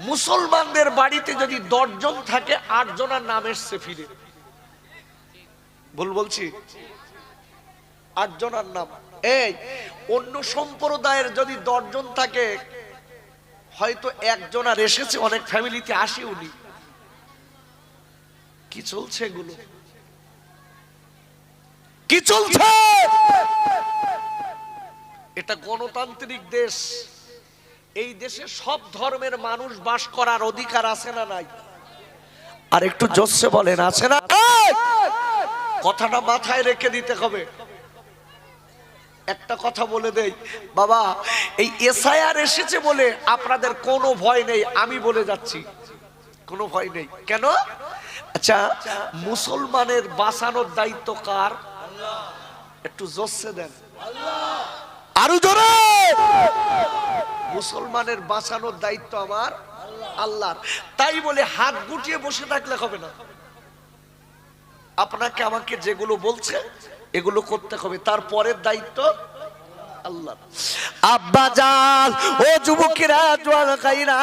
মুসলমানদের বাড়িতে যদি দশজন থাকে আট জনের নাম এসছে ফিরে। ভুল বলছি? আট জনের নাম। এই, অন্য সম্প্রদায়ের যদি দশজন থাকে, হয়তো একজন আর এসেছে, অনেক ফ্যামিলিতে আসে উনি। কি চলছে এগুলো? কি চলছে? এটা গণতান্ত্রিক দেশ। এই দেশে সব ধর্মের মানুষ বাস করার অধিকার আছে না নাই? আর একটু জোসে বলেন, আছে না কথাটা মাথায় রেখে দিতে হবে। একটা কথা বলে দেই, বাবা, এই এসআইআর এসেছে বলে আপনাদের কোনো ভয় নেই, আমি বলে যাচ্ছি। কোনো ভয় নেই। কেন? আচ্ছা মুসলমানের বাঁচানোর দায়িত্ব কার? একটু জোসে দেন। আরও জোরে। মুসলমানের বাঁচানোর দায়িত্ব আমার, আল্লাহর। তাই বলে হাত গুটিয়ে বসে থাকলে হবে না। আপনাকে আমাকে যেগুলো বলছে, এগুলো করতে হবে। তারপরের দায়িত্ব আল্লাহ। আব্বা জান, ও যুবকেরা, জোয়ান খাইরা,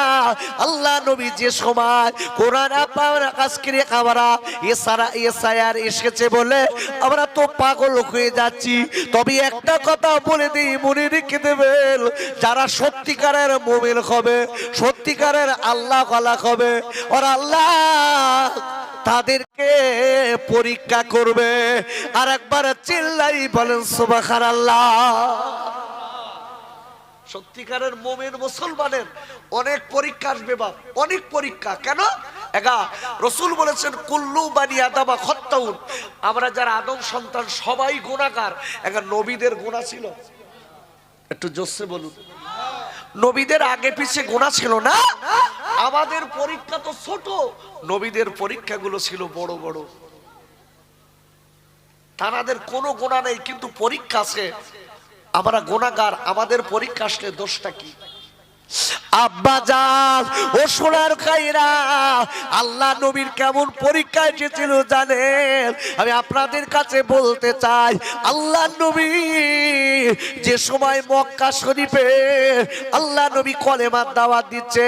আল্লাহ নবী যে সময় কোরআন আপনার কাজ করে আমরা এসারা এসায়ার এসেছে বলে আমরা তো পাগল হয়ে যাচ্ছি। তবে একটা কথা বলে দিই, মনে রেখে দেবেন, যারা সত্যিকারের মোমিল হবে, সত্যিকারের আল্লাহ কলা হবে, ওর আল্লাহ তাদেরকে পরীক্ষা করবে। আর একবার চিল্লাই বলেন সুবাখার আল্লাহ সত্যিকারের মোমেন মুসলমানের অনেক পরীক্ষা আসবে বাপ, অনেক পরীক্ষা। কেন? একা রসুল বলেছেন, কুল্লু বানি আদাবা খত্তাউন। আমরা যারা আদম সন্তান, সবাই গুণাকার এগা, নবীদের গুণা ছিল। একটু জোসে বলুন। নবীদের আগে পিছে গোনা ছিল না? আমাদের পরীক্ষা তো ছোট। নবীদের পরীক্ষাগুলো ছিল বড় বড়। তারাদের কোনো গোনা নেই, কিন্তু পরীক্ষা আছে। আমরা গোনাগার, আমাদের পরীক্ষা আসলে দোষটা কি? আব্বা জান, ও সোনার খাইরা, আল্লাহ নবীর কেমন পরীক্ষা এসেছিল জানেন? আমি আপনাদের কাছে বলতে চাই, আল্লাহ নবী যে সময় মক্কা শরীফে আল্লাহ নবী কলেমার দাওয়াত দিচ্ছে,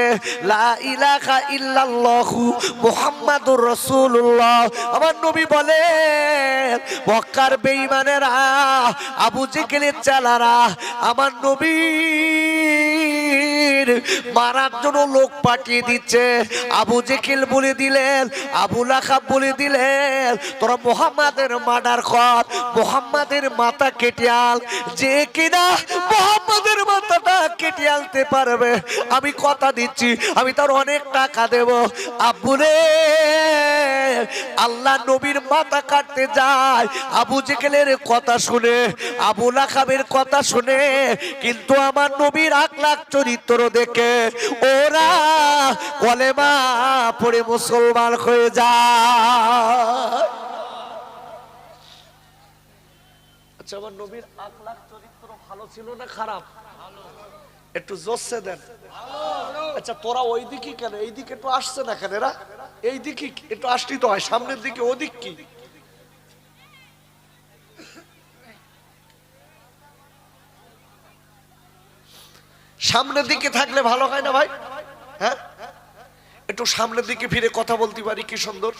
লা ইলাহা ইল্লাল্লাহু মুহাম্মাদুর রাসূলুল্লাহ। আমার নবী বলে মক্কার বেঈমানেরা, আবু জেকেলের চালারা, আমার নবী মারার জন্য লোক পাঠিয়ে দিচ্ছে। আবু জেকিল বলে দিলেন, আবু লাখাব বলে দিলেন, তোরা মোহাম্মদের মার্ডার কর, মোহাম্মদের মাথা কেটে যে কিনা মোহাম্মদের মাথাটা কেটে আনতে পারবে। আমি কথা দিচ্ছি, আমি তার অনেক টাকা দেব। আব্বুরে আল্লাহ নবীর মাথা কাটতে যায়। আবু জেকেলের কথা শুনে, আবু লাখাবের কথা শুনে, কিন্তু আমার নবীর আখলাখ চরিত্র দেখে ওরা কলেমা পড়ে মুসলমান হয়ে যায়। আচ্ছা আমার নবীর আখলাখ চরিত্র ভালো ছিল না খারাপ? একটু জোসে দেন। আচ্ছা তোরা ওই দিকে কেন? এই দিকে একটু আসছে না কেন এরা? এই দিকে একটু আসলি তো হয়, সামনের দিকে ওদিক কি? সামনের দিকে থাকলে ভালো হয় না ভাই? হ্যাঁ? একটু সামনের দিকে ফিরে কথা বলতে পারি, কি সুন্দর।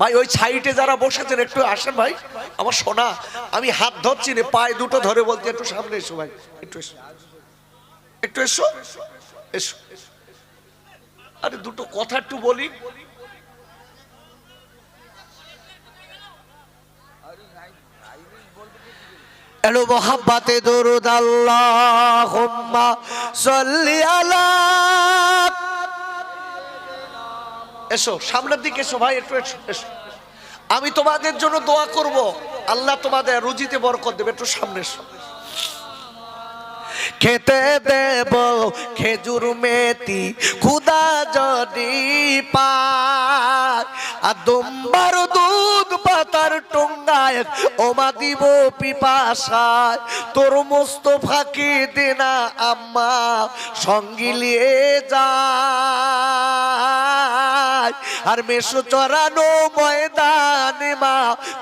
ভাই, ওই সাইডে যারা বসেছেন, একটু আসেন ভাই। আমার সোনা, আমি হাত ধরছি রে, পায়ে দুটো ধরে বলতে একটু সামনে এসো ভাই, একটু এসো। একটু এসো এসো। আরে দুটো কথা একটু বলি। এলো মোহাব্বাতে দরুদ আল্লাহুম্মা সাল্লি আলা এসো, সামনের দিকে এসো ভাই, একটু এসো আমি তোমাদের জন্য দোয়া করব। আল্লাহ তোমাদের রুজিতে বরকত দেবে, একটু সামনে এসো। খেতে দেব খেজুর মেথি, খুদা যদি পায় আর দুম্বার দুধ পাতার টঙ্গায় ওমা দিব পিপাসায়, তোর মোস্তফাকে দেনা আম্মা সঙ্গিলিয়ে যায়। আর মেশো চড়ানো ময়দানে মা,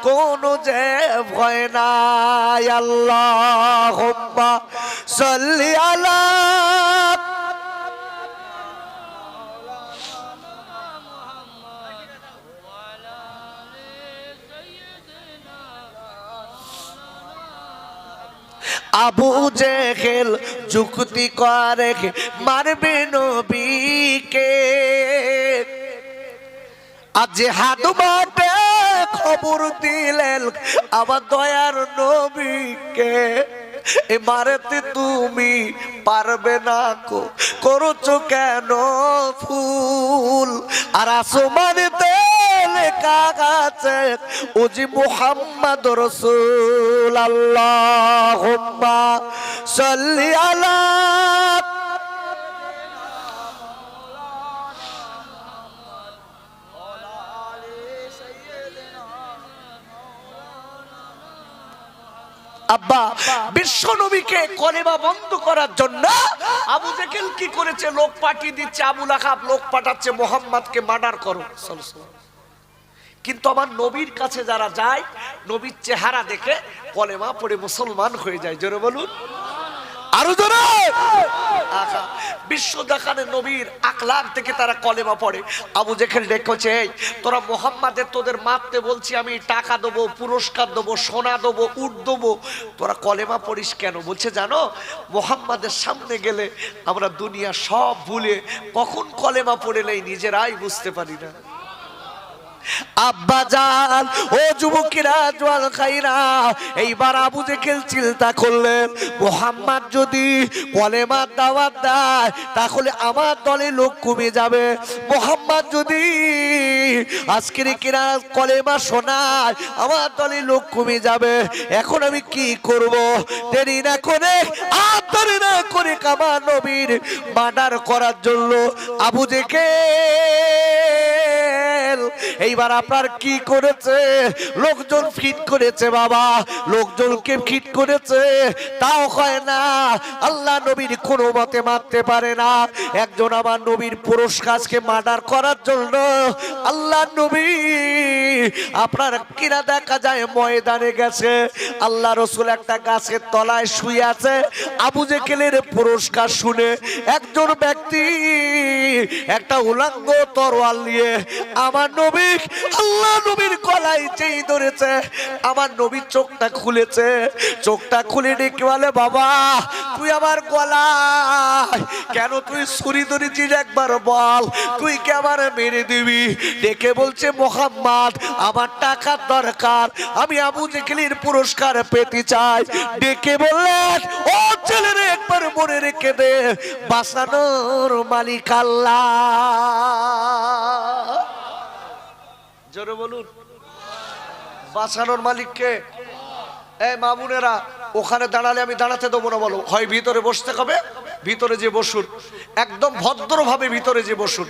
কোনো যে ভয় নাই। আল্লাহ সাল্লি আলা আবু জেহেল যুক্তি করে মারবে নবীকে। আজ হাত মাঠে খবর দিলেন আবার দয়ার নবীকে। মারেতে তুমি পারবে না কো, করছ কেন ফুল? আর আসমানেতে লেখা আছে ও মুহাম্মদ রসুল আল্লাহ সাল্লি আলা আব্বা বিশ্ব নবীকে কলেমা বন্ধ করার জন্য আবু জেকেল কি করেছে লোক পাঠিয়ে দিচ্ছে, আবু লাহাব লোক পাঠাচ্ছে, মোহাম্মদকে মার্ডার করো চল। কিন্তু আমার নবীর কাছে যারা যায় নবীর চেহারা দেখে কলেমা পড়ে মুসলমান হয়ে যায়। জোরে বলুন। আরও জোরে। বিশ্ব দেখানে নবীর আকলাক থেকে তারা কলেমা পড়ে। আবু জেখেল ডেকেছে এই তোরা মোহাম্মদের তোদের মারতে বলছি আমি টাকা দেবো পুরস্কার দেবো সোনা দেবো উট দেবো। তোরা কলেমা পড়িস কেন? বলছে জানো মোহাম্মদের সামনে গেলে আমরা দুনিয়া সব ভুলে কখন কলেমা পড়ে নেই নিজেরাই বুঝতে পারি না। আব্বা জান, ও যুবকেরা, জোয়াল খাইরা, এইবার আবু জেকেল চিন্তা করলেন, মোহাম্মদ যদি কলেমার দাওয়াত দেয়, তাহলে আমার দলে লোক কমে যাবে। মোহাম্মদ যদি আজকের কিনা কলেমা শোনায়, আমার দলে লোক কমে যাবে। এখন আমি কি করব? দেরি না করে, আর দেরি না করে কামা নবীর মার্ডার করার জন্য আবু জেকেল এইবার আপনার কি করেছে? লোকজন ফিট করেছে বাবা। লোকজনকে ফিট করেছে। তাও হয় না। আল্লাহ নবীর কোনো মতে মারতে পারে না। একজন আমার নবীর পুরস্কারকে মার্ডার করার জন্য আল্লাহ নবী, আপনার কিনা দেখা যায় ময়দানে গেছে। আল্লাহ রসুল একটা গাছের তলায় শুয়ে আছে। আবু জেকেলের পুরস্কার শুনে একজন ব্যক্তি একটা উলাঙ্গ তরোয়াল নিয়ে, আমার নবী আল্লাহ নবীর গলায় চেয়ে ধরেছে, আমার নবীর চোখটা খুলেছে। চোখটা খুলে ডেকে বলে, বাবা, তুই আমার গলায় কেন তুই ছুরি ধরেছিস একবার বল? তুই কে আমার মেরে দিবি? ডেকে বলছে, মোহাম্মদ, আমার টাকার দরকার। আমি আবু জেকেলির পুরস্কার পেতে চাই। ডেকে বললেন ও ছেলেরে একবার মনে রেখে দে, বাঁচানোর মালিক আল্লাহ। জোরে বলুন। বাঁচানোর মালিককে? এই মামুনেরা, ওখানে দাঁড়ালে আমি দাঁড়াতে দেবো না বলো। হয় ভিতরে বসতে হবে, ভিতরে যে বসুন। একদম ভদ্রভাবে ভিতরে যে বসুন।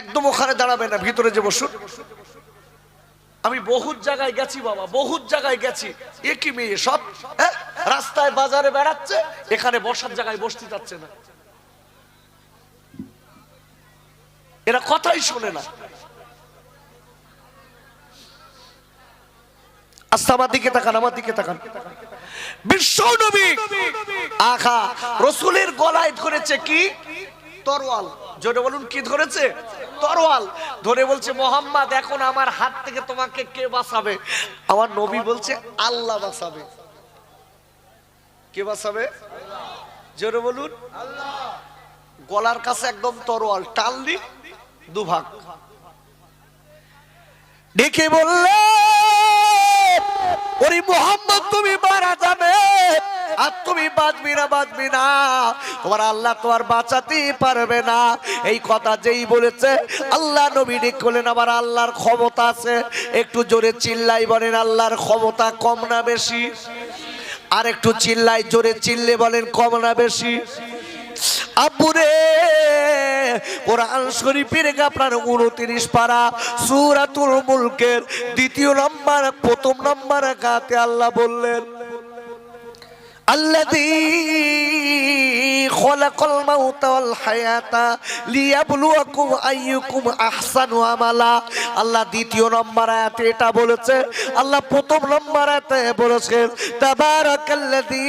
একদম ওখানে দাঁড়াবে না, ভিতরে যে বসুন। আমি বহুত জায়গায় গেছি বাবা, বহুত জায়গায় গেছি। এ কি মেয়ে সব হ্যাঁ? রাস্তায় বাজারে বেড়াচ্ছে, এখানে বসার জায়গায় বসতে যাচ্ছে না। এরা কথাই শোনে না। আস্তে আমার দিকে তাকান আমার দিকে তাকান। বিশ্ব নবী আখা রসুলের গলায় ধরেছে কি? তরোয়াল। জোরে বলুন কি ধরেছে? তরোয়াল। ধরে বলছে মোহাম্মদ এখন আমার হাত থেকে তোমাকে কে বাঁচাবে? আমার নবী বলছে আল্লাহ বাঁচাবে। কে বাঁচাবে? জোরে বলুন। গলার কাছে একদম তরোয়াল টানলি দুভাগ। ডেকে বললে, ওরে মোহাম্মদ, তুমি মারা যাবে আর তুমি বাঁচবি না বাঁচবি না। তোমার আল্লাহ তোমার বাঁচাতে পারবে না। এই কথা যেই বলেছে, আল্লাহ নবী ডেকে বলেন আমার আল্লাহর ক্ষমতা আছে। একটু জোরে চিল্লাই বলেন, আল্লাহর ক্ষমতা কম না বেশি? আর একটু চিল্লাই, জোরে চিল্লে বলেন, কম না বেশি? আব্বুরে, কোরআন শরীফের আপনার উনত্রিশ পারা, সুরাতুল মুলকের দ্বিতীয় নম্বর, প্রথম নম্বর গাতে আল্লাহ বললেন খলাকাল মাউতা ওয়াল আমালা। আল্লাহ দ্বিতীয় নম্বর আয়াতে এটা বলেছে। আল্লাহ প্রথম নম্বর আয়াতে বলেছেন তাবারাকাল্লাযী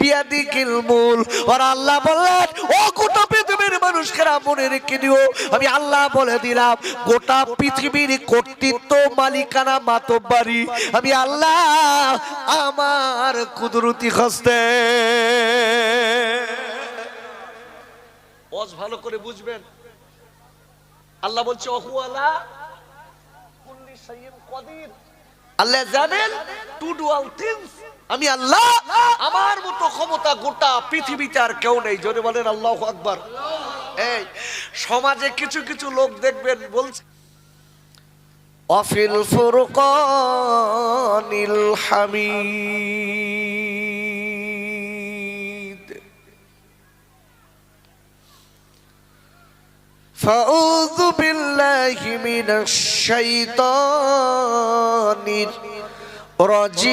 বিয়াদিকিল মুল আর আল্লাহ বললেন, ও কুতুব পৃথিবীর মানুষ মানুষকে মনে রেখে দিও। আমি আল্লাহ বলে দিলাম গোটা পৃথিবীর কর্তৃত্ব মালিকানা মাতব্বারি। আমি আল্লাহ আমার কুদরতি হস্তে। ওয়াজ ভালো করে বুঝবেন। আল্লাহ বলছে অহু আলা কুল্লি শাইইন কদির। আল্লাহ জানেন টু ডু অল থিংস আমি আল্লাহ, আমার মতো ক্ষমতা গোটা পৃথিবীতে আর কেউ নেই। জোরে বলেন, আল্লাহ আকবর। এই, সমাজে কিছু কিছু লোক দেখবেন বলছে, অফিল ফুরুক নীল হামিদ। ফাউযু বিল্লাহি মিনাশ শাইতানির রজিম।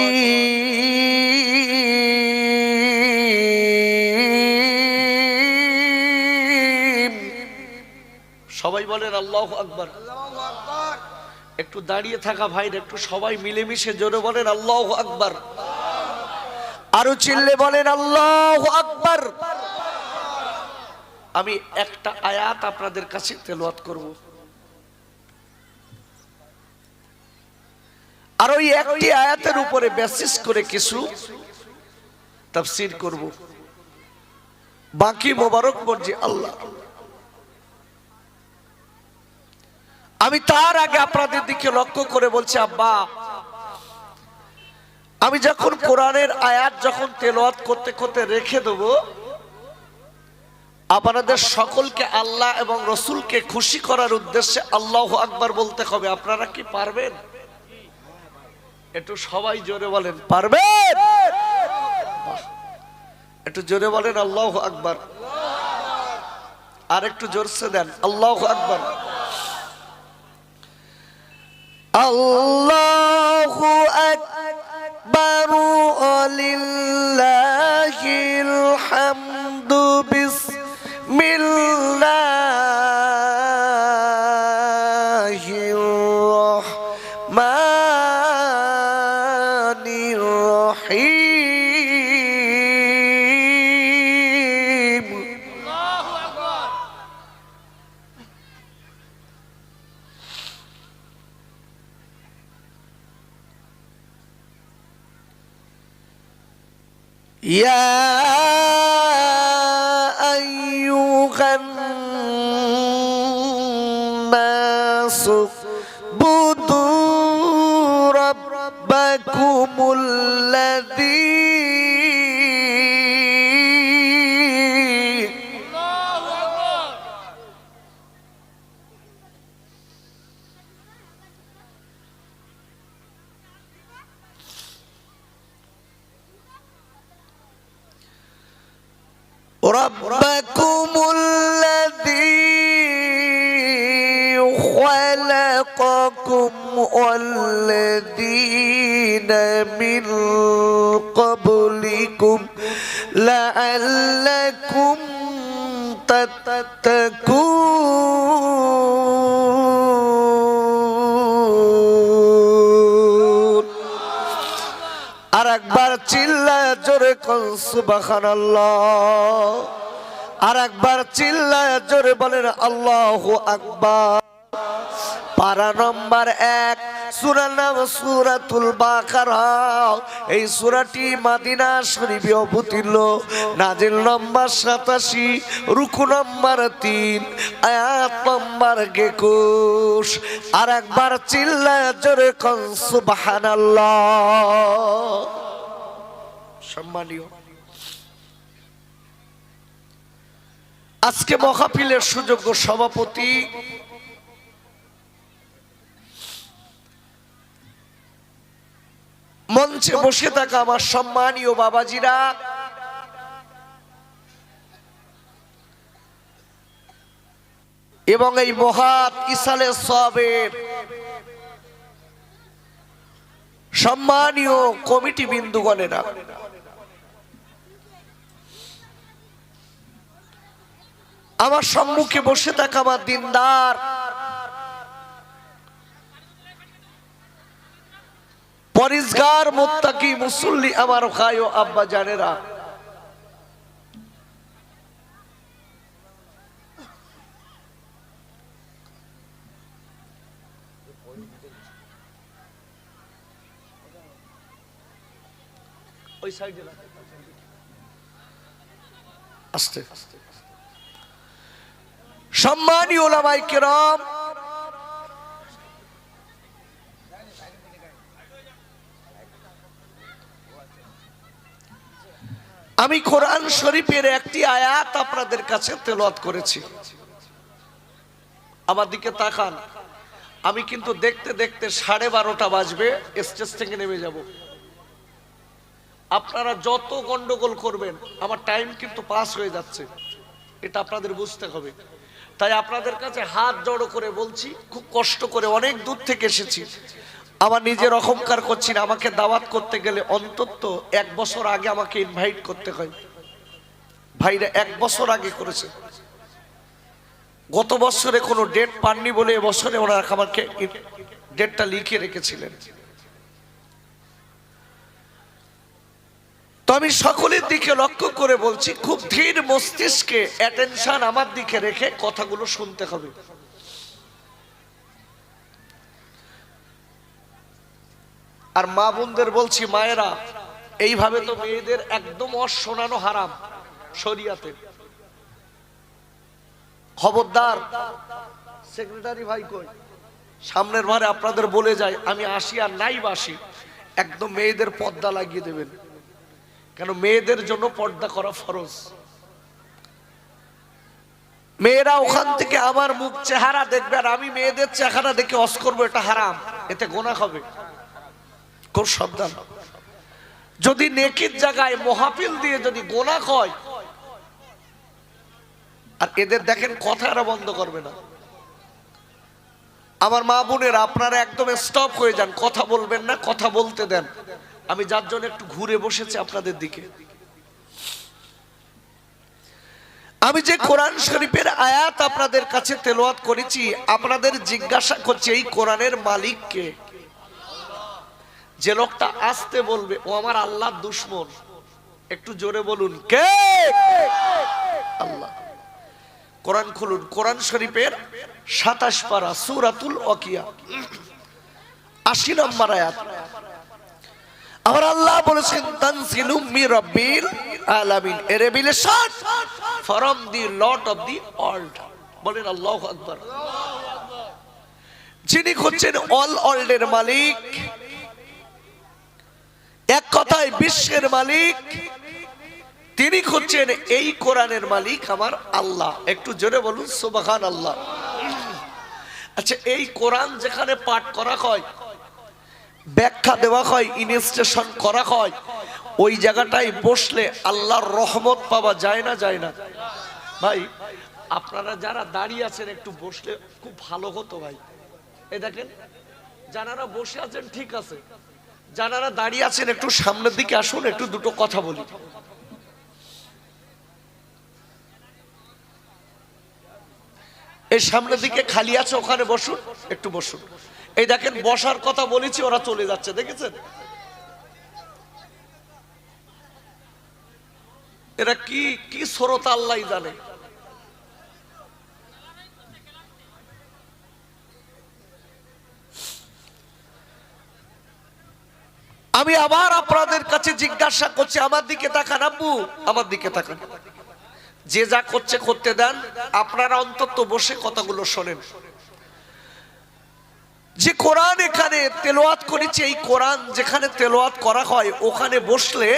সবাই বলেন আল্লাহ আকবর। একটু দাঁড়িয়ে থাকা ভাইরা একটু সবাই মিলেমিশে জোরে বলেন আল্লাহ আকবর। আরও চিল্লে বলেন আল্লাহ আকবর। আমি একটা আয়াত আপনাদের কাছে তেলোয়াত করব। আর ওই একটি আয়াতের উপরে বেসিস করে কিছু তাফসীর করব। বাকি মোবারক মর্জি আল্লাহ। আমি তার আগে আপনাদের দিকে লক্ষ্য করে বলছি, আব্বা, আমি যখন কোরআনের আয়াত যখন তেলাওয়াত করতে করতে রেখে দেবো, আপনাদের সকলকে আল্লাহ এবং রসুলকে খুশি করার উদ্দেশ্যে আল্লাহ আকবার বলতে হবে। আপনারা কি পারবেন? একটু সবাই জোরে বলেন। পারবে? একটু জোরে বলেন আল্লাহ আকবর। আর একটু জোরসে দেন আল্লাহ আকবর। আল্লাহ আকবার লিল্লাহিল বিস মিল্লা ربكم الذي خلقكم والذين من قبلكم لعلكم تتقون. জোরে কন সুবহানাল্লাহ। আর একবার চিল্লায় জোরে বলেন, আল্লাহু আকবার। পারা নম্বর এক, সুরার নাম সুরাতুল বাকারা। এই সুরাটি মাদিনা শরীফে অবতীর্ণ। নাজিল নম্বর সাতাশি, রুকু নম্বর তিন, আয়াত নম্বর একুশ। আর একবার চিল্লায় জোরে কন সুবহানাল্লাহ। সম্মানীয়। আজকে মহাপিলের সুযোগ্য সভাপতি মঞ্চে বসে থাকা আমার সম্মানীয় বাবাজিরা, এবং এই মহাত ইসালে সবের সম্মানীয় কমিটি বিন্দুগণেরা। আমার সম্মুখে বসে থাকা আমার দিনদার। পরিষ্কার মোত্তাকি মুসল্লি আমার ভাই ও আব্বা জানেরা। ওই আস্তে আস্তে। সম্মানী ওলামাই কেরম। আমি কোরআন শরীফের একটি আয়াত আপনাদের কাছে তেলাওয়াত করেছি। আমার দিকে তাকান। আমি কিন্তু দেখতে দেখতে সাড়ে বারোটা বাজবে, স্টেজ থেকে নেমে যাব। আপনারা যত গন্ডগোল করবেন, আমার টাইম কিন্তু পাস হয়ে যাচ্ছে। এটা আপনাদের বুঝতে হবে। তাই আপনাদের কাছে হাত জড়ো করে বলছি, খুব কষ্ট করে অনেক দূর থেকে এসেছি। আমার নিজের অহংকার করছি না, আমাকে দাওয়াত করতে গেলে অন্তত এক বছর আগে আমাকে ইনভাইট করতে হয়। ভাইরা এক বছর আগে করেছে। গত বছরে কোনো ডেট পাননি বলে এবছরে ওনারা আমাকে ডেটটা লিখে রেখেছিলেন। তো আমি সকলের দিকে লক্ষ্য করে বলছি, খুব ধীর মস্তিষ্কে অ্যাটেনশন আমার দিকে রেখে কথাগুলো শুনতে হবে। আর মা বোনদের বলছি, মায়েরা, এইভাবে তো মেয়েদের একদম অশোনানো হারাম শরিয়াতে। খবরদার সেক্রেটারি ভাই কই? সামনের বারে আপনাদের বলে যায় আমি আসি আর নাই বাসি একদম মেয়েদের পর্দা লাগিয়ে দেবেন। কেন মেয়েদের জন্য পর্দা করা ফরজ? মেয়েরা ওখান থেকে আমার মুখ চেহারা দেখবে আর আমি মেয়েদের চেহারা দেখে অস করব, এটা হারাম। এতে গোনা হবে। খুব সাবধান। যদি নেকির জায়গায় মহাপিল দিয়ে যদি গোনা হয়, আর এদের দেখেন কথা এরা বন্ধ করবে না। আমার মা বোনের, আপনারা একদম স্টপ হয়ে যান, কথা বলবেন না, কথা বলতে দেন। আমি যার জন্য একটু ঘুরে বসেছি আপনাদের দিকে। আমি যে কোরআন শরীফের আয়াত আপনাদের কাছে তেলোয়াত করেছি, আপনাদের জিজ্ঞাসা করছি, এই কোরআনের মালিককে যে লোকটা আসতে বলবে, ও আমার আল্লাহ দুশ্মন। একটু জোরে বলুন, কে? আল্লাহ। কোরআন খুলুন, কোরআন শরীফের সাতাশ পারা সুরাতুল অকিয়া আশি নম্বর আয়াত। আমার আল্লাহ বলেছেন তানসিলুম মি রব্বিল আলামিন। A revelation from the Lord of the world. বলেন আল্লাহু আকবার। যিনি হচ্ছেন অল ওয়ার্ল্ডের মালিক, এক কথায় বিশ্বের মালিক, তিনি হচ্ছেন এই কোরআনের মালিক আমার আল্লাহ। একটু জোরে বলুন সুবাহান আল্লাহ আচ্ছা এই কোরআন যেখানে পাঠ করা হয় ব্যাখ্যা দেওয়া হয় ইনস্টেশন করা হয়। ওই জায়গাটায় বসলে আল্লাহর রহমত পাওয়া যায় না যায় না। ভাই, আপনারা যারা দাঁড়িয়ে আছেন, একটু বসলে খুব ভালো হতো ভাই। এই দেখেন যারা বসে আছেন, ঠিক আছে। যারা দাঁড়িয়ে আছেন, একটু সামনের দিকে আসুন, একটু দুটো কথা বলি। এই সামনের দিকে খালি আছে, ওখানে বসুন, একটু বসুন। এই দেখেন, বসার কথা বলেছি, ওরা চলে যাচ্ছে, দেখেছেন? এরা কি কি সরতা আল্লাহ জানে। আমি আবার আপনাদের কাছে জিজ্ঞাসা করছি, আমার দিকে তাকান আব্বু, আমার দিকে তাকান। যে যা করছে, করতে দেন। আপনারা অন্তত বসে কথাগুলো শোনেন। যে কোরআন এখানে তেলোয়াত করেছে, এই কোরআন যেখানে তেলোয়াত করা হয়, ওখানে বসলে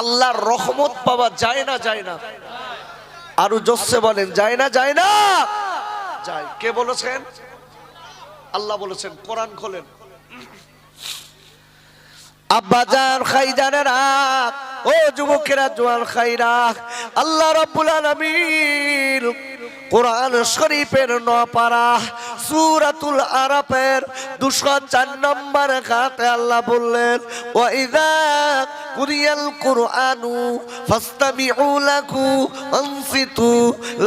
আল্লাহর রহমত পাওয়া যায় না যায় না। আরও জোসে বলেন, যায় না যায় না। যায়। কে বলেছেন? আল্লাহ বলেছেন, কোরআন খোলেন। আব্বাজান খাইজানেরা ও যুবকেরা, জোয়ান খাইরা, আল্লাহ রাব্বুল আলামিন কোরআন শরীফের নপারা সূরাতুল আরাফের 204 নম্বর খাতে আল্লাহ বললেন ওয়া ইযা কুরিয়াল কুরআনু ফাসতামিউ লাহু আনসিতু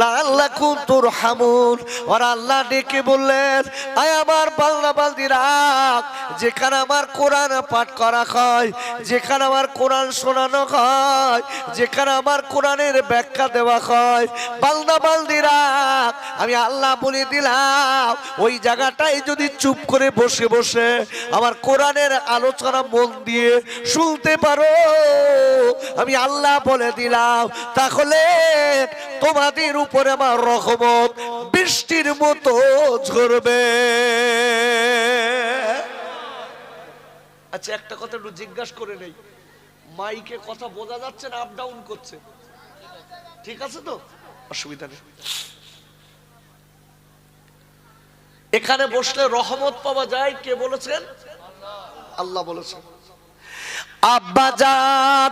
লাআল্লাকুম তুরহামুন। ওর আল্লাহ ডেকে বললেন, আয় আমার বান্দা বান্দিরা যেখানে আমার কোরআন পাঠ করা হয়, যেখানে আমার কোরআন শোনানো হয়, যেখানে আমার কোরআনের ব্যাখ্যা দেওয়া হয় বান্দা বান্দিরা আমি আল্লাহ বলে দিলাম, ওই জায়গাটায় যদি চুপ করে বসে বসে আমার কোরআনের আলোচনা মন দিয়ে শুনতে পারো। আমি আল্লাহ বলে দিলাম, তাহলে তোমাদের উপরে আমার রহমত বৃষ্টির মতো ঝরবে। আচ্ছা একটা কথা একটু জিজ্ঞাসা করে নেই। মাইকে কথা বোঝা যাচ্ছে না আপ ডাউন করছে। ঠিক আছে তো? অসুবিধা নেই। এখানে বসলে রহমত পাওয়া যায়? কে বলেছেন? আল্লাহ বলেছেন। আব্বাজান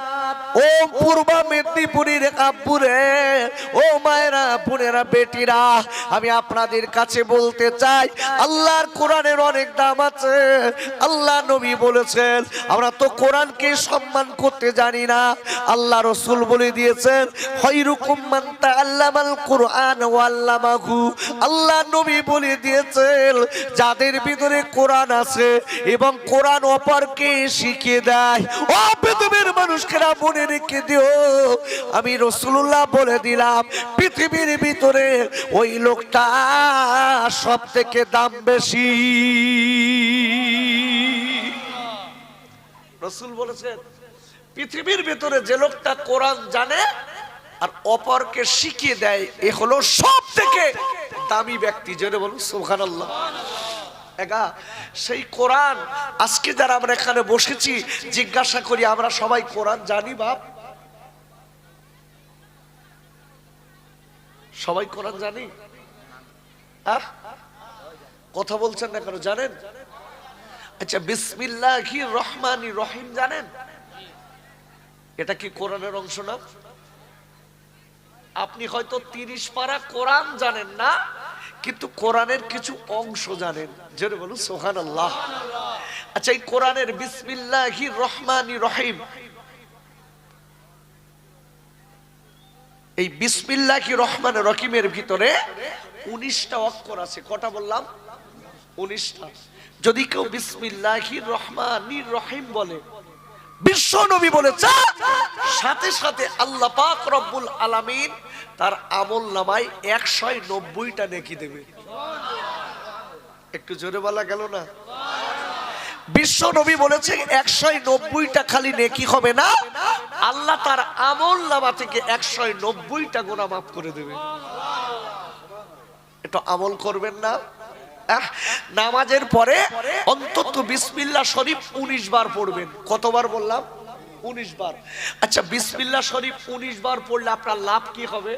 ও পূর্ব মেদিনীপুরের আব্বুরে ও মায়েরা, বোনেরা, বেটিরা, আমি আপনাদের কাছে বলতে চাই, আল্লাহর কোরআনের অনেক দাম আছে। আল্লাহ নবী বলেছেন, আমরা তো কোরআনকে সম্মান করতে জানি না। আল্লাহ রসুল বলে দিয়েছেন হইরুকুম মান তাআল্লামাল কোরআন ওয়া আল্লামাহু। আল্লাহ নবী বলে দিয়েছেন, যাদের ভিতরে কোরআন আছে এবং কোরআন অপরকে শিখিয়ে দেয় ও পৃথিবীর মানুষকে না মনে রেখে দিও। আমি রসুল্লাহ বলে দিলাম, পৃথিবীর ভিতরে ওই লোকটা সব থেকে দাম বেশি। রসুল বলেছেন, পৃথিবীর ভিতরে যে লোকটা কোরআন জানে আর অপরকে শিখিয়ে দেয়, এ হলো সব থেকে দামি ব্যক্তি। যেটা বলুন সুহান এগা। সেই কোরআন, আজকে যারা আমরা এখানে বসেছি, জিজ্ঞাসা করি, আমরা সবাই কোরআন জানি বাপ? সবাই কোরআন জানি? কথা বলছেন না কেন, জানেন? আচ্ছা বিসমিল্লাহি রহমানি রহিম জানেন? এটা কি কোরআনের অংশ না? আপনি হয়তো তিরিশ পারা কোরআন জানেন না। কিন্তু কোরআনের কিছু অংশ জানেন। যেটা বলুন সোহান আল্লাহ আচ্ছা এই কোরআনের বিসমিল্লাহি রহমানি রহিম। এই বিসমিল্লাহি রহমান রহিমের ভিতরে উনিশটা অক্ষর আছে। কটা বললাম? উনিশটা। যদি কেউ বিসমিল্লাহি রহমানি রহিম বলে বিশ্ব নবী বলেছে, সাথে সাথে আল্লাহ পাক রব্বুল আলামিন তার আমল নামায় একশো নব্বইটা নেকি দেবে। একটু জোরে বলা গেল না? বিশ্ব নবী বলেছে, একশো নব্বইটা খালি নেকি হবে না, আল্লাহ তার আমল নামা থেকে একশো নব্বইটা গোনা মাফ করে দেবে। এটা আমল করবেন না নামাজের পরে অন্তত বিসমিল্লা শরীফ উনিশ বার পড়বেন। কতবার বললাম? উনিশ বার। আচ্ছা বিসমিল্লা শরীফ উনিশ বার পড়লে আপনার লাভ কি হবে?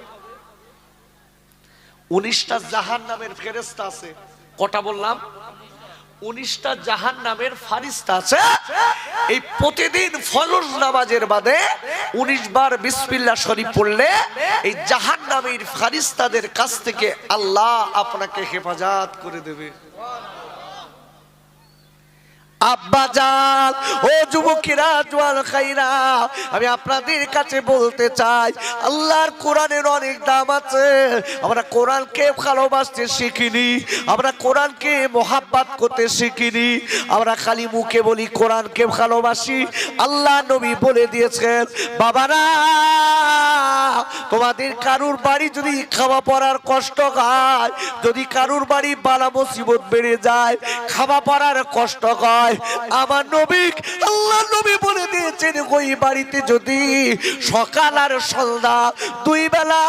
উনিশটা জাহান নামের ফেরেস্তা আছে। কটা বললাম? উনিশটা জাহান নামের ফারিস্তা আছে। এই প্রতিদিন ফলস নামাজের বাদে উনিশ বার বিসমিল্লা শরীফ পড়লে এই জাহান নামের ফারিস্তাদের কাছ থেকে আল্লাহ আপনাকে হেফাজত করে দেবে। আব্বাজান ও যুবকেরা জোয়াল খাইরা, আমি আপনাদের কাছে বলতে চাই, আল্লাহর কোরআনের অনেক দাম আছে। আমরা কোরআনকে ভালোবাসতে শিখিনি, আমরা কোরআনকে মোহাব্বাত করতে শিখিনি, আমরা খালি মুখে বলি কোরআনকে ভালোবাসি। আল্লাহ নবী বলে দিয়েছেন, বাবারা তোমাদের কারুর বাড়ি যদি খাওয়া পড়ার কষ্ট হয়, যদি কারুর বাড়ি বালা মুসিবত বেড়ে যায়, খাওয়া পড়ার কষ্ট হয়, আমার নবী, আল্লাহ নবী বলে দিয়েছেন, ওই বাড়িতে যদি সকাল আর সন্ধ্যা দুই বেলা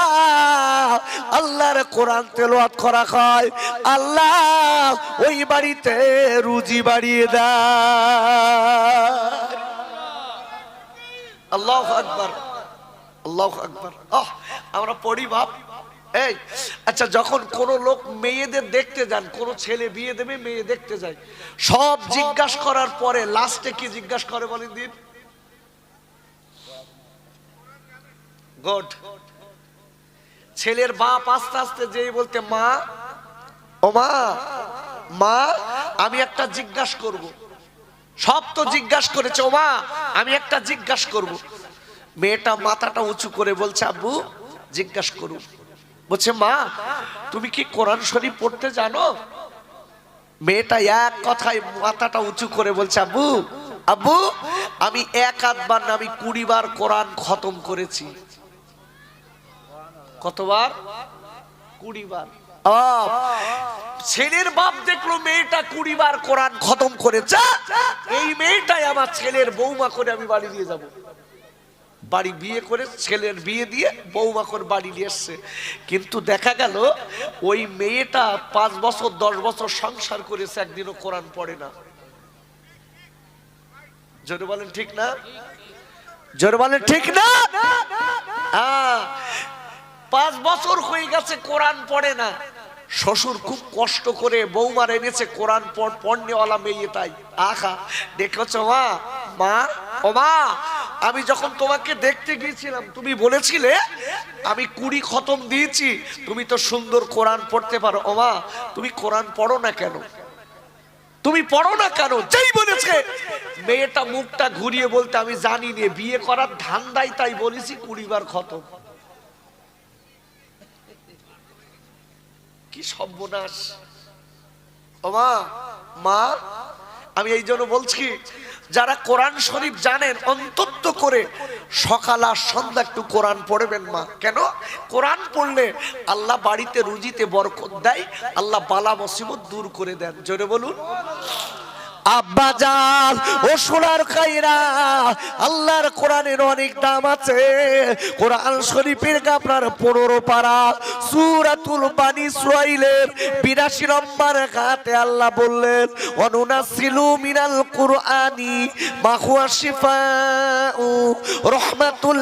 আল্লাহর কোরআন তেলাওয়াত করা হয়, আল্লাহ ওই বাড়িতে রুজি বাড়িয়ে দেয়। আল্লাহ আকবার। আল্লাহ আমরা পড়ি বাপ। এই আচ্ছা যখন কোন লোক মেয়েদের দেখতে যান, কোন ছেলে বিয়ে দেবে, মেয়ে দেখতে যায়। সব জিজ্ঞাসা করার পরে লাস্টে কি জিজ্ঞাসা করে বলেন দিন? গুড। ছেলের বাপ আস্তে আস্তে যেই বলতে, মা, ও মা মা, আমি একটা জিজ্ঞাসা করব। সব তো জিজ্ঞাসা করেছে, ও মা, আমি একটা জিজ্ঞাসা করব। মেয়েটা মাথাটা উঁচু করে বলছে, আব্বু, জিজ্ঞাসা করুন। বলছে, মা, তুমি কি কোরআন শরীফ পড়তে জানো? মেয়েটা এক কথায় মাথাটা উঁচু করে বলছে, আব্বু আব্বু, আমি এক আধবার না, আমি কুড়ি বার কোরআন খতম করেছি। কতবার? কুড়ি বার। ছেলের বাপ দেখল মেয়েটা কুড়ি বার কোরআন খতম করেছে। এই মেয়েটাই আমার ছেলের বৌমা করে আমি বাড়ি দিয়ে যাব। বাড়ি বিয়ে করে ছেলের বিয়ে দিয়ে বৌমা করে বাড়ি নিয়ে এসছে। কিন্তু দেখা গেল, ওই মেয়েটা পাঁচ বছর, দশ বছর সংসার করেছে, একদিনও কোরআন পড়ে না। জোরে বলেন ঠিক না? জোরে বলেন ঠিক না? হ্যাঁ। পাঁচ বছর হয়ে গেছে, কোরআন পড়ে না। শ্বশুর খুব কষ্ট করে বৌমার এনেছে কোরআন পড় পড়নেওয়ালা মেয়ে তাই। আখা দেখেছ মা? মা? ও মা আমি যখন তোমাকে দেখতে গিয়েছিলাম, তুমি বলেছিলে, আমি কুড়ি খতম দিয়েছি। তুমি তো সুন্দর কোরআন পড়তে পারো। ও মা তুমি কোরআন পড়ো না কেন? তুমি পড়ো না কেন? যেই বলেছে। মেয়েটা মুখটা ঘুরিয়ে বলতে, আমি জানি নে, বিয়ে করার ধান্দাই তাই বলেছি কুড়ি বার খতম। কি সর্বনাশ। ও মা মা, আমি এই জন্য বলছি যারা কোরআন শরীফ জানেন, অন্তত করে সকাল আর সন্ধ্যা একটু কোরআন পড়বেন মা। কেন? কোরআন পড়লে আল্লাহ বাড়িতে রুজিতে বরকত দেয়, আল্লাহ বালা মসিবত দূর করে দেন। জোরে বলুন। আব্বা জান, ও সোনার খাইরা আল্লাহর কোরআনের অনেক দাম আছে। কোরআন শরীফের আপনার পনেরো পারা, সুরাতুল বানি সুয়াইলের বিরাশি নম্বর ঘাতে আল্লাহ বললেন অনুনাসিলু মিনাল কুরআনি মা হুয়া শিফাউ রহমাতুল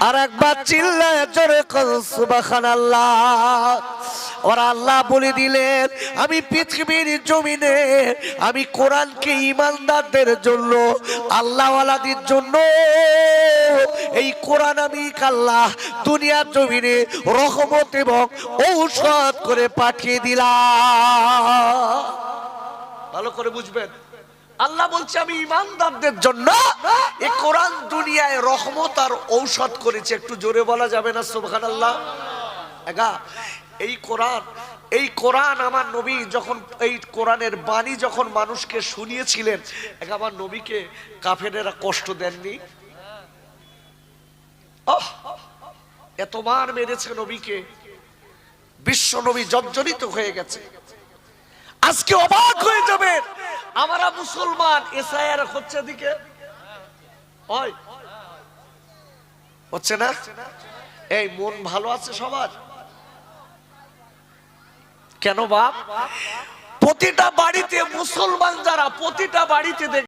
আর একবার চিল্লায় জোরে সুবাখান আল্লাহ ওরা আল্লাহ বলে দিলেন, আমি পৃথিবীর জমিনে, আমি কোরআনকে ইমানদারদের জন্য, আল্লাহওয়ালাদের জন্য, এই কোরআন আমি আল্লাহ দুনিয়ার জমিনে রহমত এবং ঔষধ করে পাঠিয়ে দিলাম। ভালো করে বুঝবেন। আল্লাহ বলছে আমি ইমানদারদের জন্য এই কোরআন দুনিয়ায় রহমত আর ঔষধ করেছে। একটু জোরে বলা যাবে না সুবহান আল্লাহ এই কোরআন এই কোরআন আমার নবী যখন এই কোরআনের বাণী যখন মানুষকে শুনিয়েছিলেন এক আমার নবীকে কাফেরেরা কষ্ট দেননি? আহ, এতবার মেরেছে নবীকে। বিশ্ব নবী জর্জরিত হয়ে গেছে। আজকে অবাক হয়ে যাবে। আমরা মুসলমান এসআইআর হচ্ছে দিকে। হচ্ছে না? এই মন ভালো আছে সবার? কেন বাপ? প্রতিটা বাড়িতে মুসলমান যারা প্রতিটা বাড়িতে দেখ